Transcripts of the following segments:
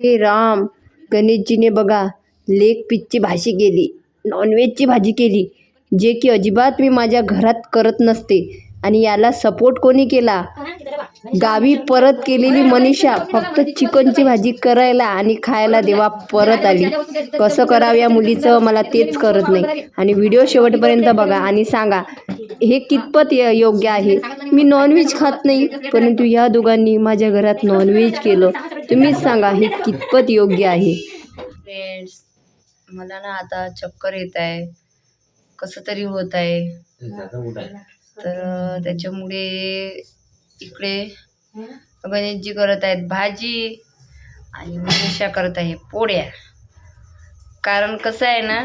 हे राम गणेशजीने बघा लेग पीचची भाजी केली नॉनव्हेजची भाजी केली जे की अजिबात मी माझ्या घरात करत नसते. आणि याला सपोर्ट कोणी केला? गावी परत केलेली मनीषा फक्त चिकनची भाजी करायला आणि खायला देवा परत आली. कसं करावं या मुलीचं? मला तेच करत नाही. आणि व्हिडिओ शेवटपर्यंत बघा आणि सांगा हे कितपत य- योग्य आहे? मी नॉनव्हेज खात नाही परंतु या दोघांनी माझ्या घरात नॉनव्हेज केलं. तुम्हीच सांगा हे कितपत योग्य आहे? फ्रेंड्स मला ना आता चक्कर येत आहे. कसं तरी होत आहे. तर त्याच्यामुळे इकडे गणेशजी करत आहेत भाजी आणि मनीषा करत आहे पोळ्या. कारण कसं आहे ना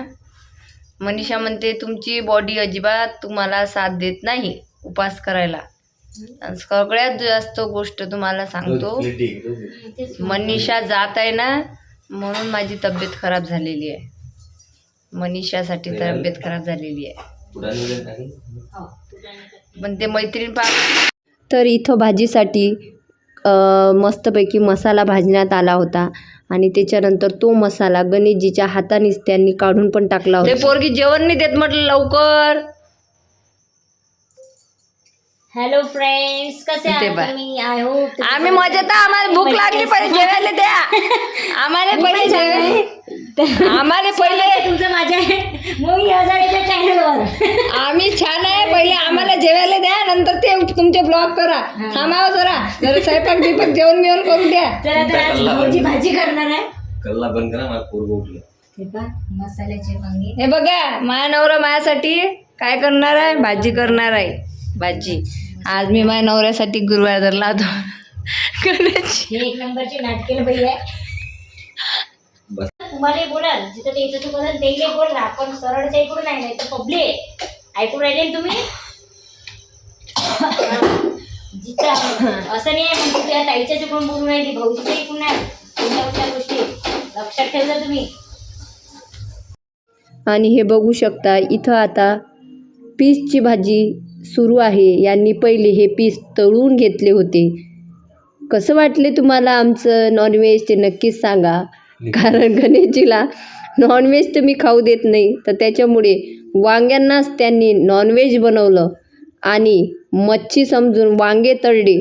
मनीषा म्हणते तुमची बॉडी अजिबात तुम्हाला साथ देत नाही उपास करायला. आणि सगळ्यात जास्त गोष्ट तुम्हाला सांगतो मनीषा जात आहे ना म्हणून माझी तब्येत खराब झालेली आहे. मनीषासाठी तब्येत खराब झालेली आहे. पण ते मैत्रीण पा तर इथं भाजीसाठी मस्तपैकी मसाला भाजण्यात आला होता. आणि त्याच्यानंतर तो मसाला गणेशजीच्या हातानेच त्यांनी काढून पण टाकला होता. पोरगी जेवण नाही देत म्हटलं लवकर. हॅलो फ्रेंड्स कसे आम्ही मजेत आम्हाला भूक लागली पहिले जेवायला द्या. आम्हाला पहिले जेवायला आम्हाला पहिले तुमचं माझ्या मूवी हजारेच्या चॅनलवर आम्ही छान आहे पहिले आम्हाला जेवायला द्या नंतर ते तुमचे ब्लॉग करा. थांबावं जरा. जरा स्वयंपाक बिपाक जेवण बिवण करून द्या. तर आता आज भाऊजी भाजी करणार आहे. कल्ला बंद करा मला पोरग उठलं. हे पहा, मसाल्याचे वांगे हे बघा माझ्या नवरा माझ्यासाठी काय करणार आहे? भाजी करणार आहे. भाजी. आज मी माझ्या नवऱ्यासाठी गुरुवार धरला होता. हे एक नंबरची नाटकेल बाई आहे. तुम्हाला बोलाल. जिथं ते इथं तुम्हाला तेले बोल ना. आपण सरळच्या इकडून आहे नाही तर पब्लिक ऐकून राहिले तुम्ही? जिथं असं नाही आहे म्हणजे तुझ्या ताईच्या इकडून बोलून राहिली भाऊजीच्या ऐकून नाही तुमच्या गोष्टी? लक्षात ठेवलं तुम्ही? आणि हे बघू शकता इथं आता पीसची भाजी सुरू आहे. यांनी पहिले हे पीस तळून घेतले होते. कसं वाटले तुम्हाला आमचं नॉनव्हेज ते नक्कीच सांगा. कारण गणेशजीला नॉनव्हेज तर मी खाऊ देत नाही. तर त्याच्यामुळे वांग्यांनाच त्यांनी नॉनव्हेज बनवलं आणि मच्छी समजून वांगे तळले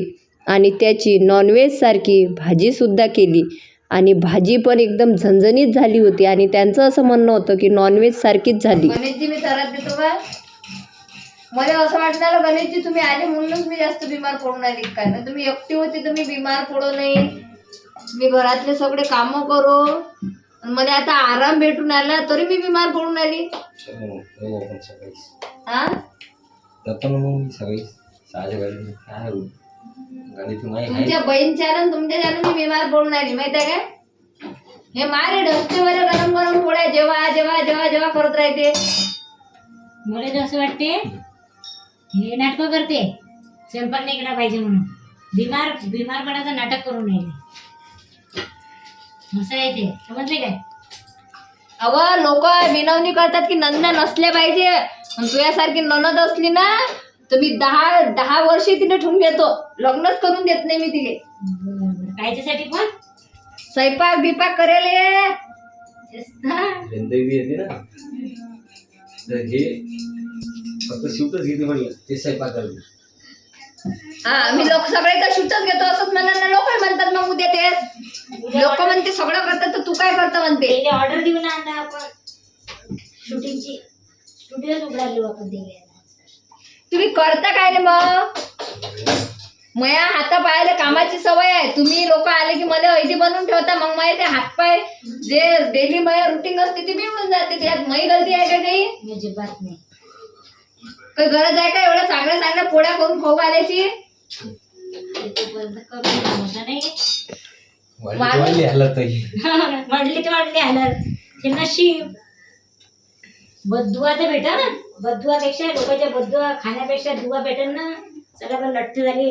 आणि त्याची नॉनव्हेजसारखी भाजीसुद्धा केली. आणि भाजी पण एकदम झणझणीत झाली होती आणि त्यांचं असं म्हणणं होतं की नॉनव्हेज सारखीच झाली. गणेशजी मी त्रास देतो का मला असं वाटलं गणेशजी तुम्ही आले म्हणूनच मी जास्त बिमार पडून आली. काय ना तुम्ही एकटी होती तर मी बिमार पडू नाही मी घरातले सगळे कामं करो. आणि मला आता आराम भेटून आला तरी मी बिमार पडून आली. हो हा जातो ना मग मी सकाळी सहाच्या गाडी काय हो गाडी तू माही तुमच्या बहीणच्या आणि तुमच्या मी बिमार पडून आली माहिती आहे काय हे मारे डस्टेवर गरम गरम पोळ्या जेव्हा जेव्हा जेव्हा जेव्हा करत राहते. मला तर असं वाटते हे नाटकं करते. स्वयंपाक नाही केला पाहिजे म्हणून. बिमार बिमारपणाचं नाटक करून राहिले. ते. समजले काय? अव लोक विनवणी करतात की नंदा नसल्या पाहिजे. तुझ्यासारखी ननद असली ना तर मी दहा दहा वर्षे तिने ठेवून घेतो. लग्नच करून देत नाही मी तिले. बरं कायच्यासाठी पण? स्वयंपाक बिपाक करेल ये. तेच ना. बी येते ना. तर हे फक्त शिवटच घेते म्हणलं ते स्वयंपाक करते. हा मी लोक सगळे तर शूटच घेतो असंच म्हणणार ना लोक म्हणतात मग उद्या तेच लोक म्हणते सगळं करतात तर तू काय करतो म्हणते? ऑर्डर देऊ ना आता आपण. शूटिंगची. स्टुडिओ उघडाली आपण दिले तुम्ही करता काय रे मग? मया हाता पायाला कामाची सवय आहे. तुम्ही लोक आले की मला ऐदी बनवून ठेवता. मग माझे ते हातपाय जे डेली माझ्या रुटीन असते ती बिघडून जाते. त्यात मही गलती आहे का काही? अजिबात नाही. काही गरज आहे का एवढ्या चांगल्या चांगल्या पोळ्या करून खाऊ घालायची? ते बंद करून म्हटलं नाही. वाढली हालत आहे. वाढली हालत. ते नशीब. बदुआ तर भेटा ना बदुआपेक्षा लोकांच्या बदुआ खाण्यापेक्षा दुआ भेटेल ना. चला पण लठ्ठ झाली.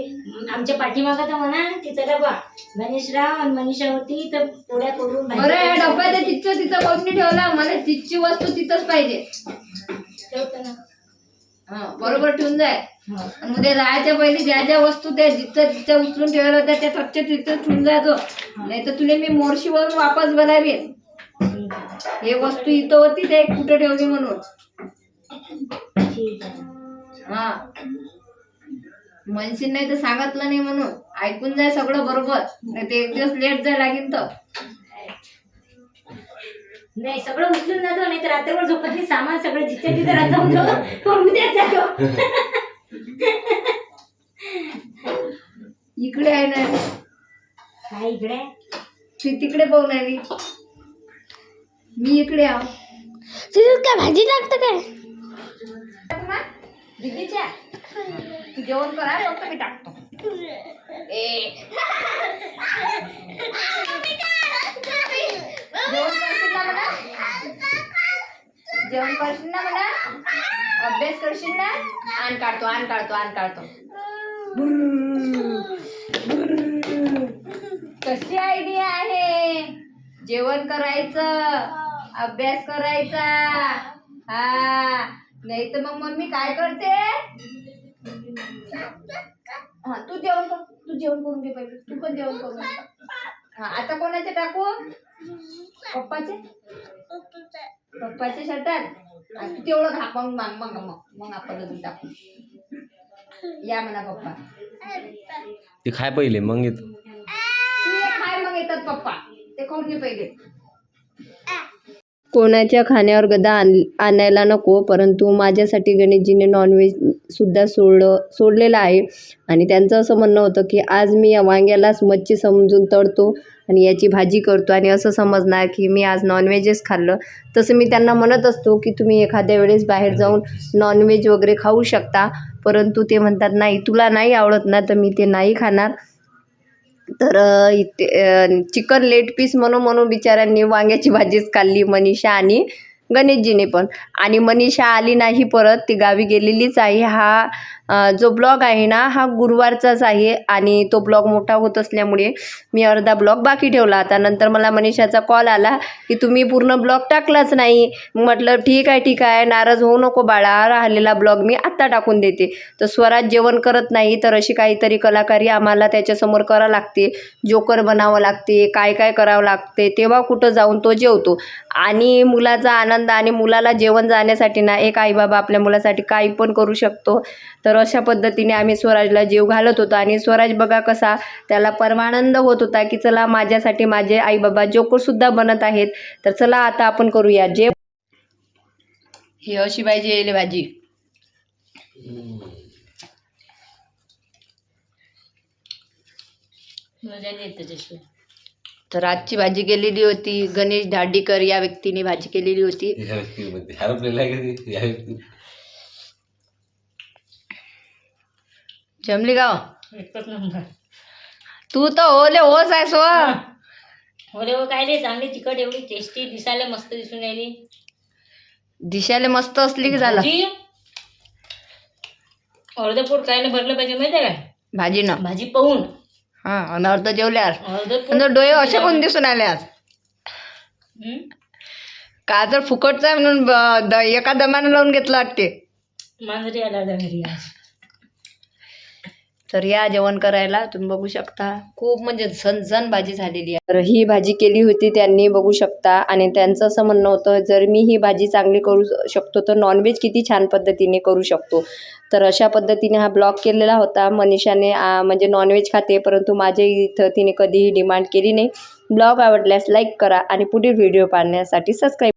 आमच्या पाठीमागं तर म्हणा की चला बा. गणेशराव आणि मनीषा होती तर पोळ्या करून भाजी बरं या करून डब्यात ते तिथचं तिथं कोणी ठेवला. मला तिथची वस्तू तिथंच पाहिजे. ठेवतो ना. बरोबर ठेवून जाय. आणि उद्या जायच्या पहिले ज्या ज्या वस्तू त्या जिथं जिथं उचलून ठेवल्या होत्या त्या टचच्या तिथं ठेवून जायचो नाही तर तुला मी मोर्शीवरून वापस बोलावीन. हे वस्तू इथं होती ते कुठे ठेवली म्हणून. हा. म्हणशील नाही तर सांगितलं नाही म्हणून. ऐकून जाय सगळं बरोबर. नाही तर एक दिवस लेट जाय लागेल तर. नाही सगळं उचलून जातो नाही तर रात्रभर झोपत नाही. सामान सगळं जिथे तिथे राहतो उद्याच जातो. इकडे आहे ना. काय इकडे? ती तिकडे पाहून आली मी. इकडे आहो. काय भाजी लागतं काय? दीदीच्या तू जेवण करा फक्त मी टाकतो. ए. जेवण करशील ना मला? अभ्यास करशील ना? आण काढतो आण काढतो आण काढतो. कशी आयडिया आहे? जेवण करायचं अभ्यास करायचा. हा. नाही तर मग मम्मी काय करते? हा तू जेवण कर तू जेवण करून घे पाहिजे तू पण जेवण करून हा आता कोणाचे टाकू पप्पाचे? पप्पाच्या शर्टात हा, तू तेवढं घाप मग मग मग मग मग आपण अजून टाकू. या म्हणा पप्पा. ते खाय पहिले मग येतो. तू ये खाय मग येतात पप्पा. ते खाऊन घे पहिले. कोणाच्या खाण्यावर गदा आण आणायला नको परंतु माझ्यासाठी गणेशजीने नॉनव्हेज सुद्धा सोडलं सोडलेलं आहे. आणि त्यांचं असं म्हणणं होतं की आज मी या वांग्यालाच मच्छी समजून तळतो आणि याची भाजी करतो. आणि असं समजणार की मी आज नॉनव्हेजच खाल्लं. तसं मी त्यांना म्हणत असतो की तुम्ही एखाद्या वेळेस बाहेर जाऊन नॉनव्हेज वगैरे खाऊ शकता. परंतु ते म्हणतात नाही तुला नाही आवडत ना तर मी ते नाही खाणार. तर इथे चिकन लेट पीस म्हणून म्हणून बिचाऱ्यांनी वांग्याची भाजीच खाल्ली मनीषा आणि गणेशजीने पण. आणि मनीषा आली नाही परत ती गावी गेलेलीच आहे. हा जो ब्लॉग आहे ना हा गुरुवारचाच आहे आणि तो ब्लॉग मोठा होत असल्यामुळे मी अर्धा ब्लॉग बाकी ठेवला. आता नंतर मला मनीषाचा कॉल आला की तुम्ही पूर्ण ब्लॉग टाकलाच नाही. म्हटलं ठीक आहे ठीक आहे. नाराज होऊ नको बाळा. राहिलेला ब्लॉग मी आत्ता टाकून देते. तर स्वराज जेवण करत नाही तर अशी काहीतरी कलाकारी आम्हाला त्याच्यासमोर करावं लागते. जोकर बनावं लागते काय काय करावं लागते तेव्हा कुठं जाऊन तो जेवतो. आणि मुलाचा आनंद आणि मुलाला जेवण जाण्यासाठी ना एक आईबाबा आपल्या मुलासाठी काही पण करू शकतो. तर अशा पद्धतीने आम्ही स्वराजला जेव घालत होतो. आणि स्वराज बघा कसा त्याला परमानंद होत होता की चला माझ्यासाठी माझे आईबाबा जोकरसुद्धा बनत आहेत. तर चला आता आपण करूया जे ही अशी पाहिजे येईल भाजी मजा नाही येत त्याच्याशिवाय तर आजची भाजी केलेली होती. गणेश धाडीकर या व्यक्तीने भाजी केलेली होती. या व्यक्तीमध्ये हरपलेला आहे का ते? या व्यक्ती जमली गाव एकच नंबर. तू तर ओले होच आहे स्व अरे हो काय रे? चांगली तिखट एवढी टेस्टी दिसायला मस्त दिसून राहिली. दिसायला मस्त असली की झालं. भाजी? अर्ध पोट भरलं पाहिजे माहिती आहे काय भाजी ना. भाजी पाहून. हा आणि अर्ध तो डोळे असे कोण दिसून आले आज? का तर फुकटचा म्हणून एका दमानं लावून घेतलं वाटते. मांजरी आला आज. तर या जेवण करायला तुम्ही बघू शकता. खूप म्हणजे झणझण भाजी झालेली आहे. तर ही भाजी केली होती त्यांनी बघू शकता. आणि त्यांचं असं म्हणणं होतं जर मी ही भाजी चांगली करू शकतो तर नॉनव्हेज किती छान पद्धतीने करू शकतो. तर अशा पद्धतीने हा ब्लॉग केलेला होता. मनीषाने म्हणजे नॉनव्हेज खाते परंतु माझ्या इथं तिने कधीही डिमांड केली नाही. ब्लॉग आवडल्यास लाईक करा आणि पुढील व्हिडिओ पाहण्यासाठी सबस्क्राईब